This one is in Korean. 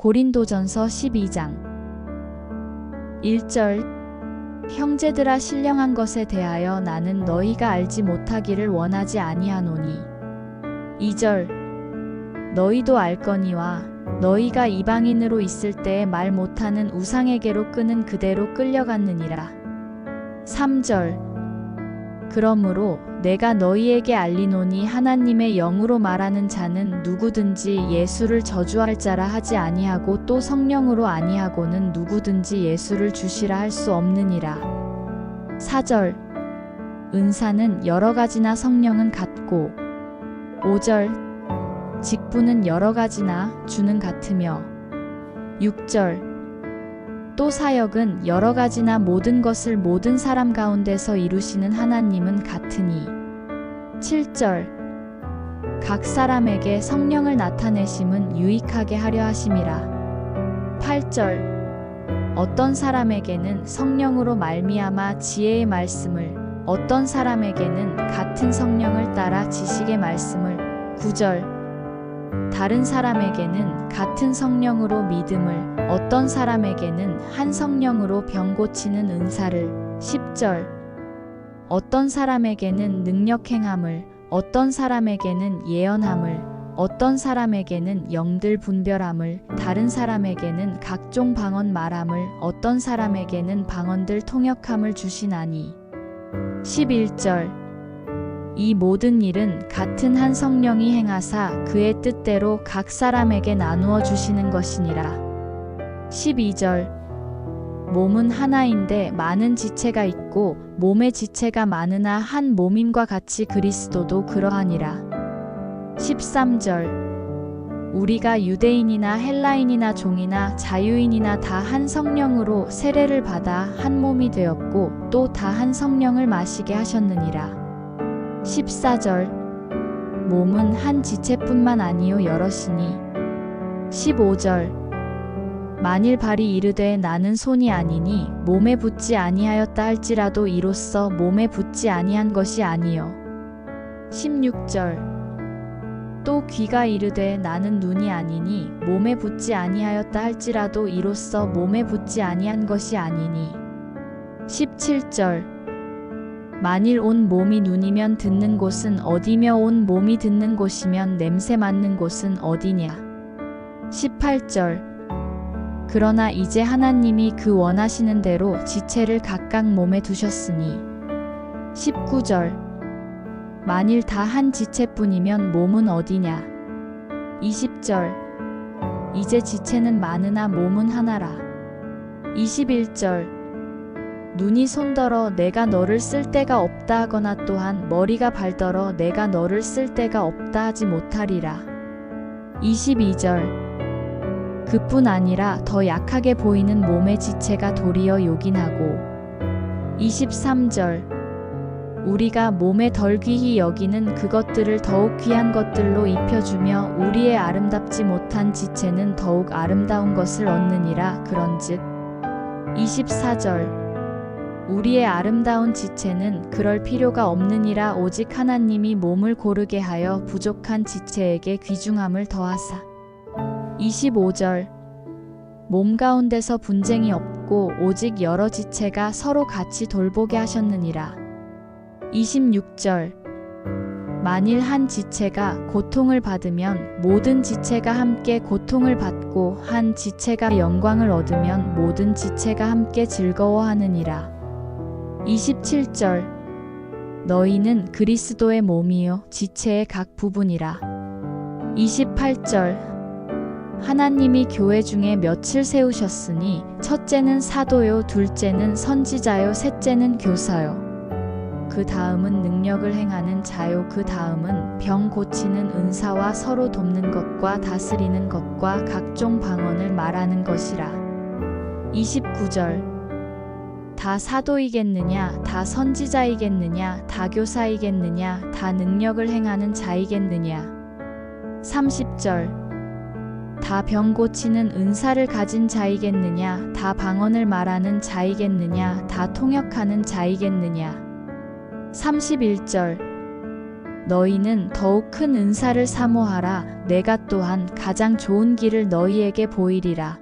고린도전서 12장. 1절 형제들아 신령한 것에 대하여 나는 너희가 알지 못하기를 원하지 아니하노니. 2절 너희도 알거니와 너희가 이방인으로 있을 때에 말 못하는 우상에게로 끄는 그대로 끌려갔느니라. 3절 그러므로 내가 너희에게 알리노니 하나님의 영으로 말하는 자는 누구든지 예수를 저주할 자라 하지 아니하고 또 성령으로 아니하고는 누구든지 예수를 주시라 할 수 없느니라. 4절. 은사는 여러 가지나 성령은 같고. 5절. 직분은 여러 가지나 주는 같으며. 6절 또 사역은 여러 가지나 모든 것을 모든 사람 가운데서 이루시는 하나님은 같으니. 7절. 각 사람에게 성령을 나타내심은 유익하게 하려 하심이라. 8절. 어떤 사람에게는 성령으로 말미암아 지혜의 말씀을 어떤 사람에게는 같은 성령을 따라 지식의 말씀을. 9절. 다른 사람에게는 같은 성령으로 믿음을, 어떤 사람에게는 한 성령으로 병 고치는 은사를, 10절. 어떤 사람에게는 능력 행함을, 어떤 사람에게는 예언함을, 어떤 사람에게는 영들 분별함을, 다른 사람에게는 각종 방언 말함을, 어떤 사람에게는 방언들 통역함을 주시나니. 11절. 이 모든 일은 같은 한 성령이 행하사 그의 뜻대로 각 사람에게 나누어 주시는 것이니라. 12절. 몸은 하나인데 많은 지체가 있고 몸의 지체가 많으나 한 몸임과 같이 그리스도도 그러하니라. 13절. 우리가 유대인이나 헬라인이나 종이나 자유인이나 다 한 성령으로 세례를 받아 한 몸이 되었고 또 다 한 성령을 마시게 하셨느니라. 14절. 몸은 한 지체뿐만 아니요 여럿이니. 15절 만일 발이 이르되 나는 손이 아니니 몸에 붙지 아니하였다 할지라도 이로써 몸에 붙지 아니한 것이 아니요. 16절. 또 귀가 이르되 나는 눈이 아니니 몸에 붙지 아니하였다 할지라도 이로써 몸에 붙지 아니한 것이 아니니. 17절. 만일 온 몸이 눈이면 듣는 곳은 어디며 온 몸이 듣는 곳이면 냄새 맡는 곳은 어디냐. 18절 그러나 이제 하나님이 그 원하시는 대로 지체를 각각 몸에 두셨으니 19절 만일 다 한 지체뿐이면 몸은 어디냐. 20절 이제 지체는 많으나 몸은 하나라. 21절 눈이 손더러 내가 너를 쓸 데가 없다 하거나 또한 머리가 발더러 내가 너를 쓸 데가 없다 하지 못하리라. 22절 그뿐 아니라 더 약하게 보이는 몸의 지체가 도리어 요긴하고. 23절. 우리가 몸에 덜 귀히 여기는 그것들을 더욱 귀한 것들로 입혀주며 우리의 아름답지 못한 지체는 더욱 아름다운 것을 얻느니라 그런즉. 24절. 우리의 아름다운 지체는 그럴 필요가 없느니라 오직 하나님이 몸을 고르게 하여 부족한 지체에게 귀중함을 더하사. 25절. 몸 가운데서 분쟁이 없고 오직 여러 지체가 서로 같이 돌보게 하셨느니라. 26절. 만일 한 지체가 고통을 받으면 모든 지체가 함께 고통을 받고 한 지체가 영광을 얻으면 모든 지체가 함께 즐거워하느니라. 27절. 너희는 그리스도의 몸이요 지체의 각 부분이라. 28절 하나님이 교회 중에 며칠 세우셨으니 첫째는 사도요 둘째는 선지자요 셋째는 교사요 그 다음은 능력을 행하는 자요 그 다음은 병 고치는 은사와 서로 돕는 것과 다스리는 것과 각종 방언을 말하는 것이라 29절 다 사도이겠느냐, 다 선지자이겠느냐, 다 교사이겠느냐, 다 능력을 행하는 자이겠느냐. 30절. 다 병 고치는 은사를 가진 자이겠느냐, 다 방언을 말하는 자이겠느냐, 다 통역하는 자이겠느냐. 31절. 너희는 더욱 큰 은사를 사모하라. 내가 또한 가장 좋은 길을 너희에게 보이리라.